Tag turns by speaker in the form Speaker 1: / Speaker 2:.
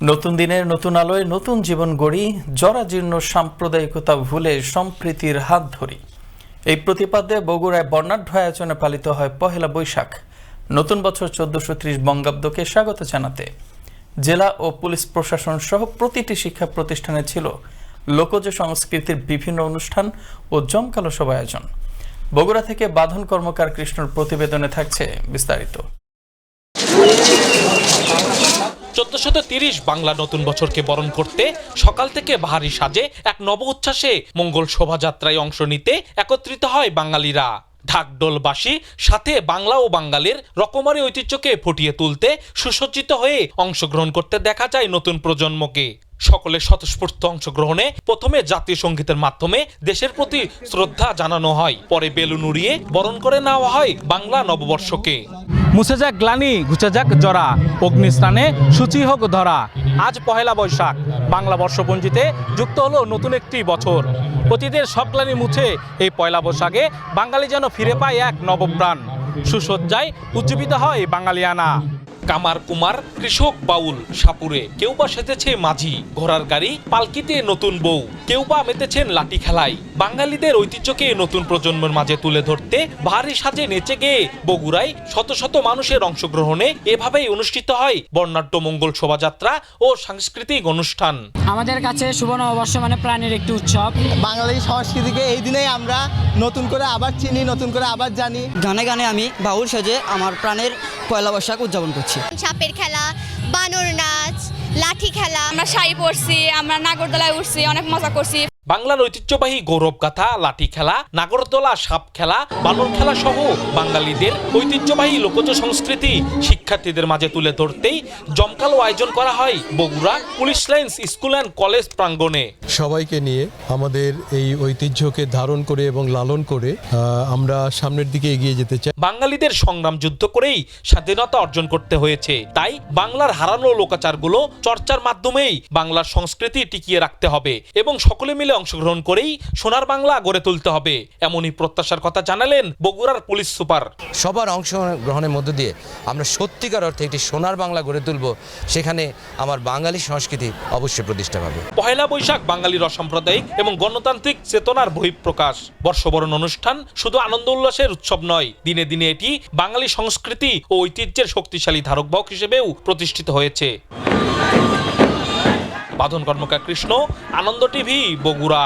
Speaker 1: নতুন দিনের নতুন আলোয় নতুন জীবন গড়ি, জরাজীর্ণ সাম্প্রদায়িকতা ভুলে সম্প্রীতির হাত ধরি। এই প্রতিপাদ্যে বগুড়ায় বর্ণাঢ্য আয়োজনে পালিত হয় পহেলা বৈশাখ। নতুন বছর চোদ্দশো ত্রিশ বঙ্গাব্দকে স্বাগত জানাতে। জেলা ও পুলিশ প্রশাসন সহ প্রতিটি শিক্ষা প্রতিষ্ঠানে ছিল লোকজ সংস্কৃতির বিভিন্ন অনুষ্ঠান ও জমকালো সব আয়োজন বগুড়া থেকে বাঁধন কর্মকার কৃষ্ণর প্রতিবেদনে থাকছে বিস্তারিত।
Speaker 2: চোদ্দশত তিরিশ বাংলা নতুন বছরকে বরণ করতে সকাল থেকে বাহারি সাজে এক নব উচ্ছ্বাসে মঙ্গল শোভাযাত্রায় অংশ নিতে একত্রিত হয় বাঙালিরা। ঢাকডোলবাসী সাথে বাংলা ও বাঙালির রকমারি ঐতিহ্যকে ফুটিয়ে তুলতে সুসজ্জিত হয়ে অংশগ্রহণ করতে দেখা যায় নতুন প্রজন্মকে। সকলের স্বতঃস্ফূর্ত অংশগ্রহণে প্রথমে জাতীয় সঙ্গীতের মাধ্যমে দেশের প্রতি শ্রদ্ধা জানানো হয়, পরে বেলুন উড়িয়ে বরণ করে নেওয়া হয় বাংলা নববর্ষকে।
Speaker 3: মুছে যাক গ্লানি, ঘুচে যাক জরা। অগ্নিস্থানে সূচি হোক ধরা। আজ পহেলা বৈশাখ। বাংলা বর্ষপঞ্জিতে যুক্ত হলো নতুন একটি বছর। অতীতের সব গ্লানি মুছে এই পয়লা বৈশাখে বাঙালি যেন ফিরে পায় এক নবপ্রাণ। সুসজ্জায় উজ্জীবিত হয় বাঙালিয়ানা।
Speaker 2: কামার কুমার, কৃষক বাউল, সাপুরে। কেউ বা সেতেছে মাঝি। ঘোড়ার গাড়ি, পালকিতে নতুন বউ। কেউ বা মেতেছেন লাঠি খেলায় বাঙালিদের ঐতিহ্যকে নতুন প্রজন্মের মাঝে তুলে ধরতে ভারী সাজে নেচে গিয়ে বগুড়ায় শত শত মানুষের অংশগ্রহণে এভাবেই অনুষ্ঠিত হয় বর্ণাঢ্য মঙ্গল শোভাযাত্রা ও সাংস্কৃতিক অনুষ্ঠান।
Speaker 4: আমাদের কাছে সুবর্ণ অবশ্য মানে প্রাণের একটি উৎসব।
Speaker 5: বাঙালি সংস্কৃতিকে এই দিনেই আমরা নতুন করে আবার চিনি নতুন করে আবার জানি।
Speaker 6: গানে গানে আমি বাউল সাজে আমার প্রাণের পয়লা বৈশাখ উদযাপন করছি।
Speaker 7: সাপের খেলা বানর নাচ
Speaker 8: আমরা শাড়ি পরছি আমরা নাগরদোলায় উঠছি অনেক মজা করছি।
Speaker 2: বাংলার ঐতিহ্যবাহী গৌরব গাথা লাঠি খেলা নাগরদোলা সাপ খেলা বানর খেলা সহ বাঙালিদের ঐতিহ্যবাহী লোকজ সংস্কৃতি শিক্ষার্থীদের মাঝে তুলে ধরতেই জমকালো আয়োজন করা হয় Bogura police lines school and college প্রাঙ্গণে।
Speaker 9: সবাইকে নিয়ে আমাদের এই ঐতিহ্যকে ধারণ করে এবং লালন করে আমরা সামনের দিকে এগিয়ে যেতে চাই।
Speaker 2: বাঙালিদের সংগ্রাম যুদ্ধ করেই স্বাধীনতা অর্জন করতে হয়েছে। তাই বাংলার হারানো লোকাচারগুলো চর্চার মাধ্যমেই বাংলার সংস্কৃতি টিকিয়ে রাখতে হবে এবং সকলে মিলে অংশগ্রহণ করেই সোনার বাংলা গড়ে তুলতে হবে এমনই প্রত্যাশার কথা জানালেন বগুড়ার পুলিশ সুপার।
Speaker 10: সবার অংশগ্রহণের মধ্য দিয়ে আমরা সত্যিকার অর্থে একটি সোনার বাংলা গড়ে তুলব সেখানে আমার বাঙালি সংস্কৃতি অবশ্যই প্রতিষ্ঠা পাবে।
Speaker 2: পহেলা বৈশাখ বাঙালির অসাম্প্রদায়িক এবং গণতান্ত্রিক চেতনার বহিঃপ্রকাশ। বর্ষবরণ অনুষ্ঠান শুধু আনন্দ উল্লাসের উৎসব নয় দিনে দিনে এটি বাঙালি সংস্কৃতি ও ঐতিহ্যের শক্তিশালী ধারকবাহক হিসেবেও প্রতিষ্ঠিত হয়েছে। বাঁধন কর্মকার কৃষ্ণ আনন্দ টিভি বগুড়া।